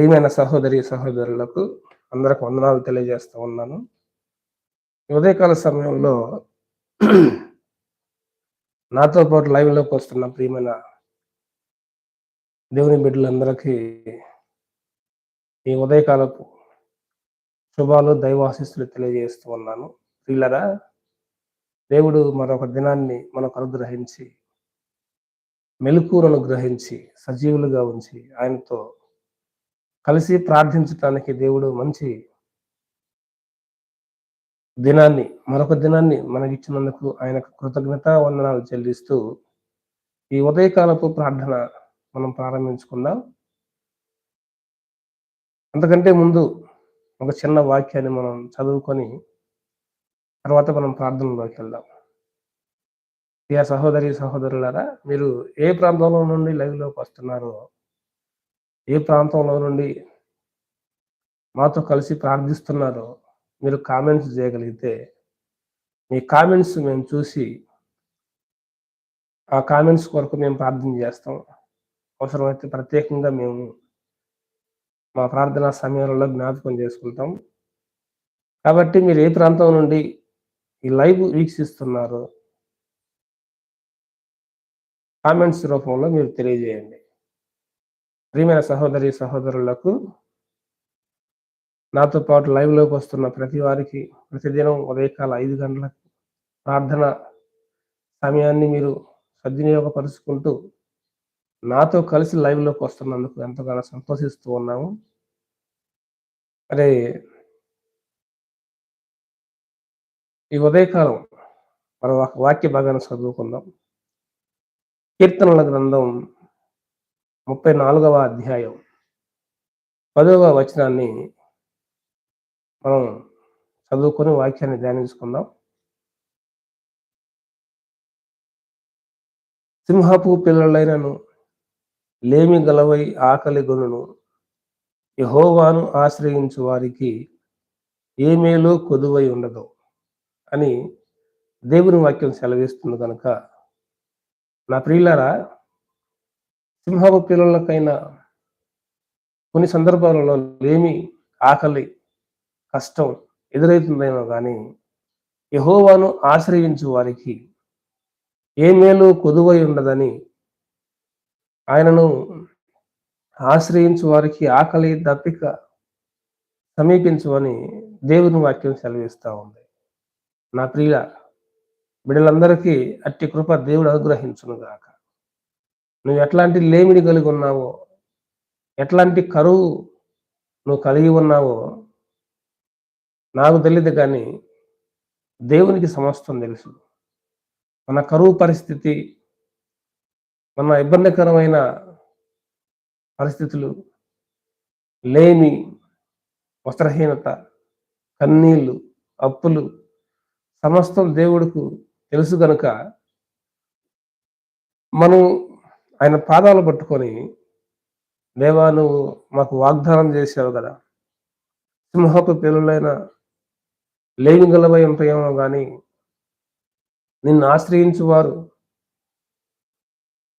ప్రియమైన సహోదరి సహోదరులకు అందరికి వందనాలు తెలియజేస్తూ ఉన్నాను. ఈ ఉదయకాల సమయంలో నాతో పాటు లైవ్లోకి వస్తున్న ప్రియమైన దేవుని బిడ్డలందరికీ ఈ ఉదయకాలపు శుభాలు దైవాశిస్తులు తెలియజేస్తూ ఉన్నాను. ప్రియులరా దేవుడు మరొక దినాన్ని మనకు అనుగ్రహించి మెలకువలను గ్రహించి సజీవులుగా ఉంచి ఆయనతో కలిసి ప్రార్థించటానికి దేవుడు మంచి దినాన్ని మరొక దినాన్ని మనకిచ్చినందుకు ఆయనకు కృతజ్ఞత వందనాలు చెల్లిస్తూ ఈ ఉదయకాలపు ప్రార్థన మనం ప్రారంభించుకుందాం. అంతకంటే ముందు ఒక చిన్న వాక్యాన్ని మనం చదువుకొని తర్వాత మనం ప్రార్థనలోకి వెళ్దాం. ప్రియ సహోదరి సహోదరులారా మీరు ఏ ప్రాంతంలో నుండి లైవ్లోకి వస్తున్నారో ఏ ప్రాంతంలో నుండి మాతో కలిసి ప్రార్థిస్తున్నారో మీరు కామెంట్స్ చేయగలిగితే మీ కామెంట్స్ మేము చూసి ఆ కామెంట్స్ కొరకు మేము ప్రార్థన చేస్తాం. అవసరమైతే ప్రత్యేకంగా మేము మా ప్రార్థనా సమయాలలో జ్ఞాపకం చేసుకుంటాం. కాబట్టి మీరు ఏ ప్రాంతం నుండి ఈ లైవ్ వీక్షిస్తున్నారో కామెంట్స్ రూపంలో మీరు తెలియజేయండి. ప్రియమైన సహోదరి సహోదరులకు నాతో పాటు లైవ్లోకి వస్తున్న ప్రతి వారికి ప్రతిదినం ఉదయకాల ఐదు గంటలకు ప్రార్థన సమయాన్ని మీరు సద్వినియోగపరుచుకుంటూ నాతో కలిసి లైవ్లోకి వస్తున్నందుకు ఎంతగానో సంతోషిస్తూ ఉన్నాము. అరే ఈ ఉదయకాలం మనం ఒక వాక్య భాగాన్ని చదువుకుందాం. కీర్తనల గ్రంథం ముప్పై నాలుగవ అధ్యాయం. పదవ వచనాన్ని మనం చదువుకొని వాక్యాన్ని ధ్యానించుకుందాం. సింహపు పిల్లలైనను లేమి గలవై ఆకలి గొనును. యహోవాను ఆశ్రయించు వారికి ఏ మేలు కొదువై ఉండదు అని దేవుని వాక్యం సెలవిస్తుంది కనుక నా ప్రియులారా సింహపు పిల్లలకైనా కొన్ని సందర్భాలలో లేమి ఆకలి కష్టం ఎదురవుతుందేమో కానీ యహోవాను ఆశ్రయించు వారికి ఏ మేలు కొదువై ఉండదని ఆయనను ఆశ్రయించు వారికి ఆకలి దప్పిక సమీపించు అని దేవుని వాక్యం సెలవిస్తూ ఉంది. నా ప్రియ బిడ్డలందరికీ అట్టి కృప దేవుడు అనుగ్రహించునుగాక. నువ్వు ఎట్లాంటి లేమిని కలిగి ఉన్నావో ఎట్లాంటి కరువు నువ్వు కలిగి ఉన్నావో నాకు తెలియదు కానీ దేవునికి సమస్తం తెలుసు. మన కరువు పరిస్థితి మన ఇబ్బందికరమైన పరిస్థితులు లేమి వస్త్రహీనత కన్నీళ్ళు అప్పులు సమస్తం దేవుడికి తెలుసు గనుక మనం ఆయన పాదాలు పట్టుకొని దేవా నువ్వు మాకు వాగ్దానం చేసావు కదా. సింహపు పిల్లలైన లేని గలవై ఉంటాయేమో కానీ నిన్ను ఆశ్రయించు వారు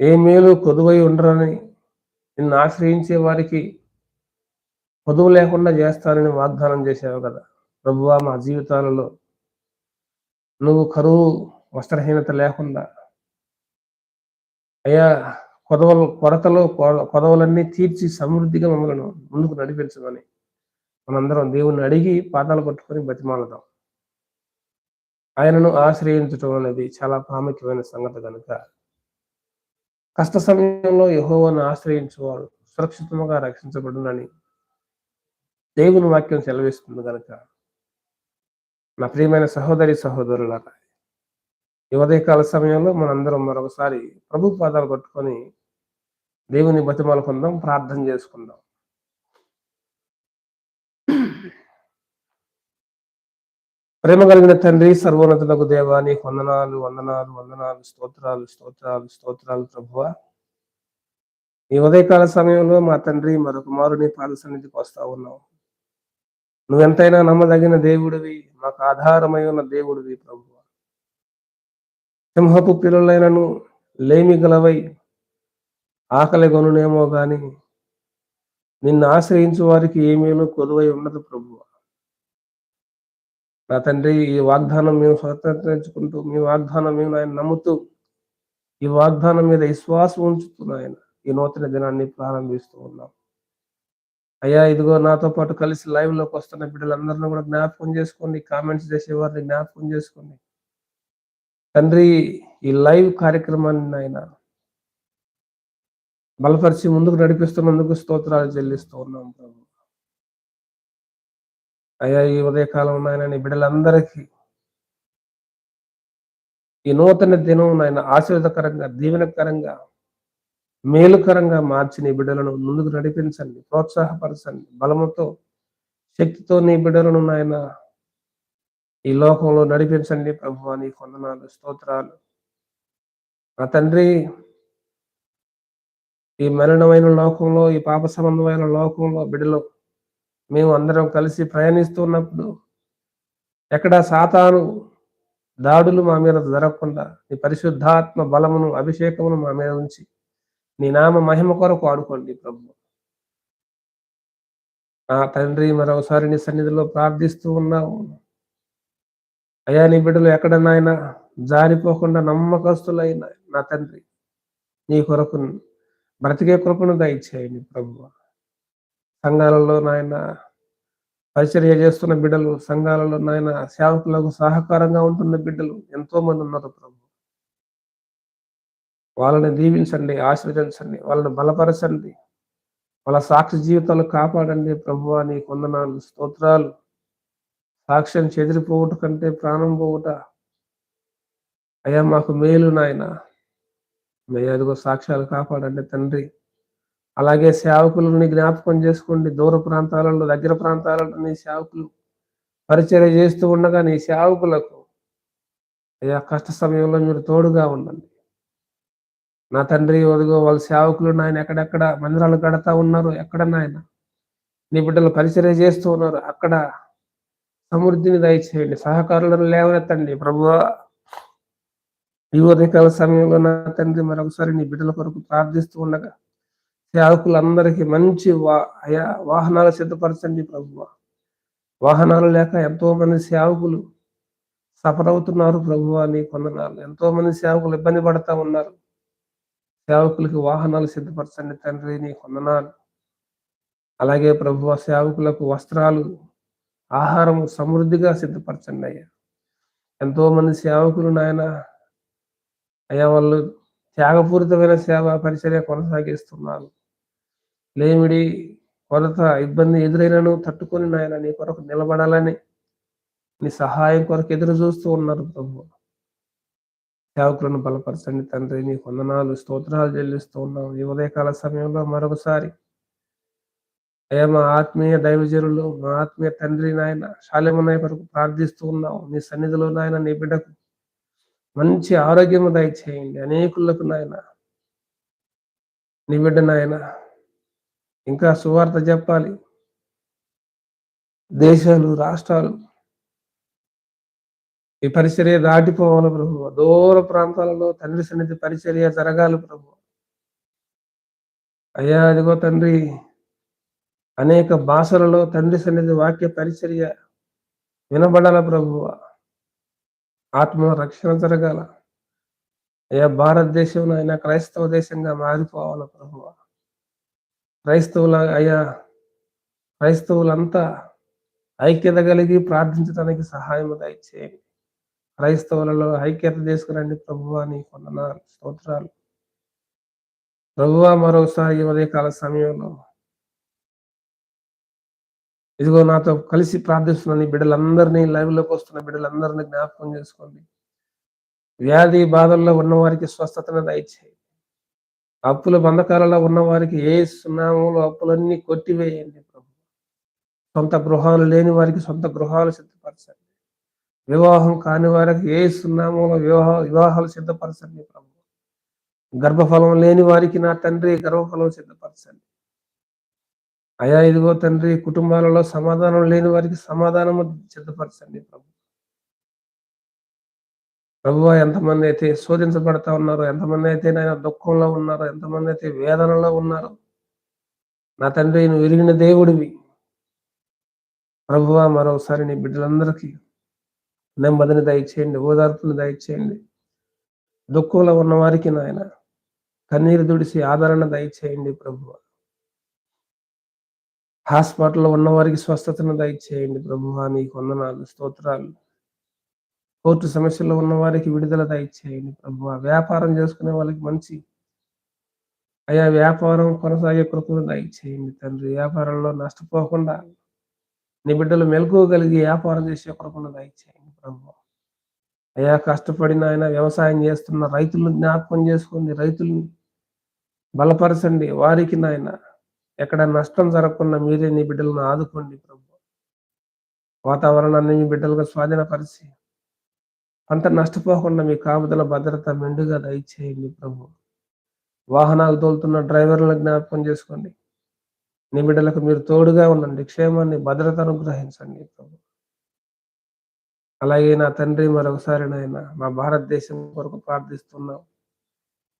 ఏ మేలు కొదువై ఉండరని నిన్ను ఆశ్రయించే వారికి కొదువు లేకుండా చేస్తానని వాగ్దానం చేసావు కదా. ప్రభువా మా జీవితాలలో నువ్వు కరువు వస్త్రహీనత లేకుండా అయ్యా కొదవలు కొరతలు కొదవలన్నీ తీర్చి సమృద్ధిగా మమ్మల్ని ముందుకు నడిపించమని మనందరం దేవుణ్ణి అడిగి పాదాలు పట్టుకొని బతిమాలదాం ఆయనను ఆశ్రయించటం అనేది చాలా ప్రాముఖ్యమైన సంగతి కనుక. కష్ట సమయంలో యహోవాను ఆశ్రయించేవాడు సురక్షితంగా రక్షించబడునని దేవుని వాక్యం సెలవిస్తుంది కనుక. నా ప్రియమైన సహోదరి సహోదరులారా ఈ ఉదయకాల సమయంలో మనందరం మరొకసారి ప్రభు పాదాలు పట్టుకొని దేవుని బతిమలుకుందాం ప్రార్థన చేసుకుందాం. ప్రేమ కలిగిన తండ్రి సర్వోన్నతులకు దేవాని వందనాలు వందనాలు వందనాలు స్తోత్రాలు స్తోత్రాలు స్తోత్రాలు ప్రభువ. ఈ ఉదయకాల సమయంలో మా తండ్రి మరొక మారు నీ పాద సన్నిధికి వస్తా ఉన్నావు. నువ్వెంతైనా నమ్మదగిన దేవుడివి మాకు ఆధారమై ఉన్న దేవుడివి ప్రభు. సింహపు పిల్లలైనను లేమి గలవై ఆకలి కొనునేమో గాని నిన్ను ఆశ్రయించు వారికి ఏమేనో కొదువై ఉండదు ప్రభు? నా తండ్రి ఈ వాగ్దానం మేము స్వతంత్రించుకుంటూ మీ వాగ్దానం మేము ఆయన నమ్ముతూ ఈ వాగ్దానం మీద విశ్వాసం ఉంచుతున్నాయన ఆయన ఈ నూతన దినాన్ని ప్రారంభిస్తూ ఉన్నాం. అయ్యా ఇదిగో నాతో పాటు కలిసి లైవ్లోకి వస్తున్న బిడ్డలందరినీ కూడా జ్ఞాపకం చేసుకోండి కామెంట్స్ చేసేవారిని జ్ఞాపకం చేసుకోండి. తండ్రి ఈ లైవ్ కార్యక్రమాన్ని ఆయన బలపరిచి ముందుకు నడిపిస్తున్నందుకు స్తోత్రాలు చెల్లిస్తూ ఉన్నాం ప్రభు. అయ్యా ఈ ఉదయకాలం నాయన నీ బిడ్డలందరికీ ఈ నూతన దినం నాయన ఆశీర్వదకరంగా దీవెనకరంగా మేలుకరంగా మార్చి నీ బిడ్డలను ముందుకు నడిపించండి ప్రోత్సాహపరచండి బలముతో శక్తితో నీ బిడ్డలను నాయన ఈ లోకంలో నడిపించండి ప్రభు నీ కొందనాలు స్తోత్రాలు. నా తండ్రి ఈ మరణమైన లోకంలో ఈ పాప సంబంధమైన లోకంలో బిడ్డలు మేము అందరం కలిసి ప్రయాణిస్తున్నప్పుడు ఎక్కడ సాతాను దాడులు మా మీద జరగకుండా నీ పరిశుద్ధాత్మ బలమును అభిషేకమును మా మీద ఉంచి నీ నామ మహిమ కొరకు ఆడుకోండి ప్రభు నా తండ్రి మరొకసారి నీ సన్నిధిలో ప్రార్థిస్తూ ఉన్నావు అయ్యా నీ బిడ్డలు ఎక్కడనైనా జారిపోకుండా నమ్మకస్తులైన నా తండ్రి నీ కొరకు బ్రతికే కృపను దయచేయండి ప్రభు సంఘాలలో నాయన పరిచర్య చేస్తున్న బిడ్డలు సంఘాలలో నాయన సేవకులకు సహకారంగా ఉంటున్న బిడ్డలు ఎంతో మంది ఉన్నారు ప్రభు. వాళ్ళని దీవించండి ఆశీర్వదించండి వాళ్ళని బలపరచండి వాళ్ళ సాక్షి జీవితాలు కాపాడండి ప్రభు నీ కొందనాలు స్తోత్రాలు సాక్ష్యం చెదిరిపోవుట కంటే ప్రాణం పోవుట. అయ్యా మాకు మేలు నాయన. మే అదిగో సాక్ష్యాలు కాపాడండి తండ్రి. అలాగే సేవకులని జ్ఞాపకం చేసుకోండి. దూర ప్రాంతాలలో దగ్గర ప్రాంతాలలో నీ సేవకులు పరిచర్య చేస్తూ ఉండగా నీ సేవకులకు అయ్యా కష్ట సమయంలో మీరు తోడుగా ఉండండి. నా తండ్రి ఒదిగో వాళ్ళ సేవకులు నాయన ఎక్కడెక్కడ మందిరాలు కడతా ఉన్నారు ఎక్కడ నాయన? నీ బిడ్డలు పరిచర్య చేస్తూ ఉన్నారు అక్కడ సమృద్ధిని దయచేయండి. సహకారులను లేవనెత్తండి. ప్రభు ఈ ఉదయకాల సమయంలో నా తండ్రి మరొకసారి నీ బిడ్డల కొరకు ప్రార్థిస్తూ ఉండగా సేవకులందరికీ మంచి వా అయా వాహనాలు సిద్ధపరచండి ప్రభువ. వాహనాలు లేక ఎంతో మంది సేవకులు సఫర్ అవుతున్నారు ప్రభు అని కొందనాలు. ఎంతో మంది సేవకులు ఇబ్బంది పడతా ఉన్నారు. సేవకులకి వాహనాలు సిద్ధపరచండి తండ్రి నీ కొందనాలు. అలాగే ప్రభువ సేవకులకు వస్త్రాలు ఆహారం సమృద్ధిగా సిద్ధపరచండి అయ్యా. ఎంతో మంది సేవకులు నాయన అయ్యా వాళ్ళు త్యాగపూరితమైన సేవ పరిచర్య కొనసాగిస్తున్నారు. లేమిడి కొరత ఇబ్బంది ఎదురైనను తట్టుకొని నాయన నీ కొరకు నిలబడాలని నీ సహాయం కొరకు ఎదురు చూస్తూ ఉన్నారు ప్రభు. సేవకులను బలపరచండి తండ్రి నీ కొందనాలు స్తోత్రాలు చెల్లిస్తూ ఉన్నాం. ఈ ఉదయకాల సమయంలో మరొకసారి అయ్యా మా ఆత్మీయ దైవజనులు మా ఆత్మీయ తండ్రి నాయన శాలేమన్నాయ కొరకు ప్రార్థిస్తూ ఉన్నాం నీ సన్నిధిలో నాయన నీ బిడ్డకు మంచి ఆరోగ్యము దయచేయండి. అనేకులకు నాయన నీ బిడ్డ నాయన ఇంకా సువార్త చెప్పాలి. దేశాలు రాష్ట్రాలు ఈ పరిచర్య దాటిపోవాలి ప్రభు. దూర ప్రాంతాలలో తండ్రి సన్నిధి పరిచర్య జరగాలి ప్రభు. అయ్యా అదిగో తండ్రి అనేక భాషలలో తండ్రి సన్నిధి వాక్య పరిచర్య వినబడాల ప్రభు ఆత్మ రక్షణ జరగాల. అయ్యా భారతదేశంలో అయినా క్రైస్తవ దేశంగా మారిపోవాల ప్రభు క్రైస్తవుల అయ్యా క్రైస్తవులంతా ఐక్యత కలిగి ప్రార్థించడానికి సహాయం దయచేయండి. క్రైస్తవులలో ఐక్యత తీసుకురండి ప్రభువా నీ కొందనాలు స్తోత్రాలు. ప్రభువా మరోసారి ఉదయకాల సమయంలో ఇదిగో నాతో కలిసి ప్రార్థిస్తున్నాను బిడ్డలందరినీ లైవ్లోకి వస్తున్న బిడ్డలందరినీ జ్ఞాపకం చేసుకోండి. వ్యాధి బాధల్లో ఉన్న వారికి స్వస్థతను దయచేయండి. అప్పుల బంధకాలలో ఉన్న వారికి ఏ సున్నాములు అప్పులన్నీ కొట్టివేయండి ప్రభు. సొంత గృహాలు లేని వారికి సొంత గృహాలు సిద్ధపరచండి. వివాహం కాని వారికి ఏ సున్నాములు వివాహ వివాహాలు సిద్ధపరచండి ప్రభు. గర్భఫలం లేని వారికి నా తండ్రి గర్భఫలం సిద్ధపరచండి. అయా ఇదిగో తండ్రి కుటుంబాలలో సమాధానం లేని వారికి సమాధానము సిద్ధపరచండి ప్రభు. ప్రభు ఎంతమంది అయితే శోధించబడతా ఉన్నారో ఎంతమంది అయితే నాయన దుఃఖంలో ఉన్నారో ఎంతమంది అయితే వేదనలో ఉన్నారో నా తండ్రి నువ్వు విరిగిన దేవుడివి. ప్రభువా మరోసారి నీ బిడ్డలందరికీ నెమ్మదిని దయచేయండి ఓదార్పుని దయచేయండి. దుఃఖంలో ఉన్న వారికి నాయన కన్నీరు దుడిసి ఆదరణ దయచేయండి ప్రభువా హాస్పిటల్లో ఉన్న వారికి స్వస్థతను దయచేయండి ప్రభు నీకు వందనాలు స్తోత్రాలు. కోర్టు సమస్యల్లో ఉన్న వారికి విడుదల దయచేయండి ప్రభు వ్యాపారం చేసుకునే వాళ్ళకి మంచి అయా వ్యాపారం కొనసాగే కృపను దయచేయండి తండ్రి. వ్యాపారంలో నష్టపోకుండా నీ బిడ్డలు మెలకువగలిగి వ్యాపారం చేసే కృపను దయచేయండి ప్రభు అయా కష్టపడిన ఆయన వ్యవసాయం చేస్తున్న రైతులను జ్ఞాపకం చేసుకోండి రైతుల్ని బలపరచండి. వారికి నాయన ఎక్కడ నష్టం జరగకుండా మీరే నీ బిడ్డలను ఆదుకోండి ప్రభు. వాతావరణాన్ని మీ బిడ్డలుగా స్వాధీనపరిచి పంట నష్టపోకుండా మీ కాపుదల భద్రత మెండుగా దయచేయండి ప్రభు. వాహనాలు తోలుతున్న డ్రైవర్లను జ్ఞాపకం చేసుకోండి. నీ బిడ్డలకు మీరు తోడుగా ఉండండి. క్షేమాన్ని భద్రత అనుగ్రహించండి ప్రభు. అలాగే నా తండ్రి మరొకసారి నాయన మా భారతదేశం కొరకు ప్రార్థిస్తున్నాం.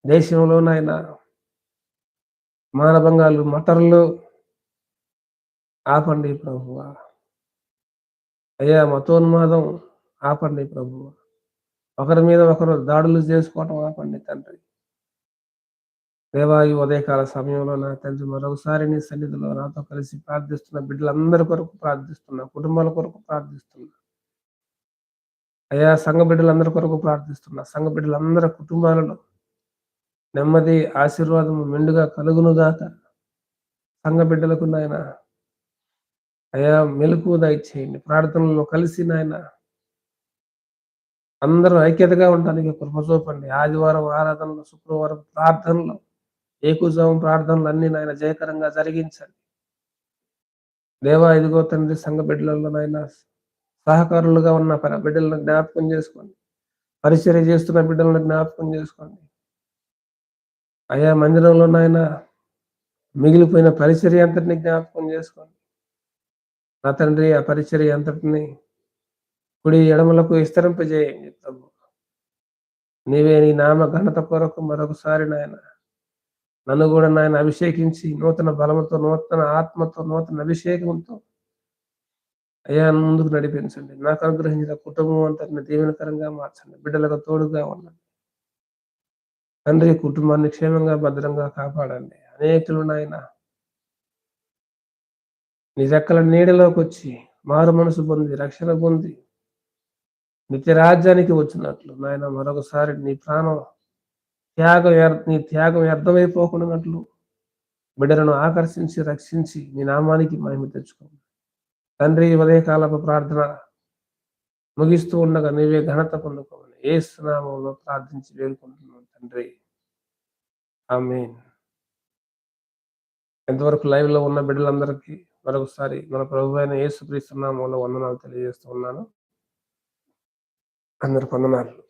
దేశంలోనైనా మానభంగాలు మటర్లు. ఆపండి ప్రభువ. అయ్యా మతోన్మాదం ఆపండి ప్రభువ. ఒకరి మీద ఒకరు దాడులు చేసుకోవటం ఆపండి తండ్రి. దేవాయు ఉదయకాల సమయంలో నా తండ్రి మరొకసారి నీ సన్నిధిలో నాతో కలిసి ప్రార్థిస్తున్న బిడ్డలందరి కొరకు ప్రార్థిస్తున్నా కుటుంబాల కొరకు ప్రార్థిస్తున్నా. అయ్యా సంఘ బిడ్డలందరి కొరకు ప్రార్థిస్తున్నా సంఘ బిడ్డలందరి కుటుంబాలలో నెమ్మది ఆశీర్వాదం మెండుగా కలుగునుగాక సంఘ బిడ్డలకు నాయన అయా మెలకు దయచేయండి. ప్రార్థనలో కలిసి నాయన అందరూ ఐక్యతగా ఉండడానికి కృప చూపండి. ఆదివారం ఆరాధనలు శుక్రవారం ప్రార్థనలు ఏకుజావం ప్రార్థనలు అన్ని నాయన జయకరంగా జరిగించండి. దేవా ఇదిగో తండ్రి సంఘ బిడ్డలలో నాయన సహకారులుగా ఉన్న బిడ్డలను జ్ఞాపకం చేసుకోండి. పరిచర్య చేస్తున్న బిడ్డలను జ్ఞాపకం చేసుకోండి. అయా మందిరంలో నాయన మిగిలిపోయిన పరిచర్య అంతటిని జ్ఞాపకం చేసుకోండి. నా తండ్రి ఆ పరిచర్య అంతటిని కుడి ఎడమలకు విస్తరింపజేయండి ప్రభు. నీవే నీ నామ ఘనత కొరకు మరొకసారి నాయన నన్ను కూడా నాయన అభిషేకించి నూతన బలముతో నూతన ఆత్మతో నూతన అభిషేకంతో అయా ముందుకు నడిపించండి. నాకు అనుగ్రహించిన కుటుంబం అంతటిని దీవెనకరంగా మార్చండి. బిడ్డలకు తోడుగా ఉండండి. తండ్రి కుటుంబాన్ని క్షేమంగా భద్రంగా కాపాడండి. అనేకులు నాయన నీ రెక్కల నీడలోకి వచ్చి మారు మనసు పొంది రక్షణ పొంది నిత్య రాజ్యానికి వచ్చినట్లు. నాయన మరొకసారి నీ ప్రాణం త్యాగం నీ త్యాగం వ్యర్థమైపోకుండాట్లు బిడ్డలను ఆకర్షించి రక్షించి నీ నామానికి మహిమ తెచ్చుకోండి తండ్రి ఉదయకాలపు ప్రార్థన ముగిస్తూ ఉండగా నీవే ఘనత పొందుకోమని ఏ స్నామంలో ప్రార్థించి వేడుకుంటున్నాను తండ్రి. ఆమెన్. ఎంతవరకు లైవ్లో ఉన్న బిడ్డలందరికీ మరొకసారి మన ప్రభు అయిన యేసుక్రీస్తు వందనాలు తెలియజేస్తూ ఉన్నాను. అందరు వందనాలు.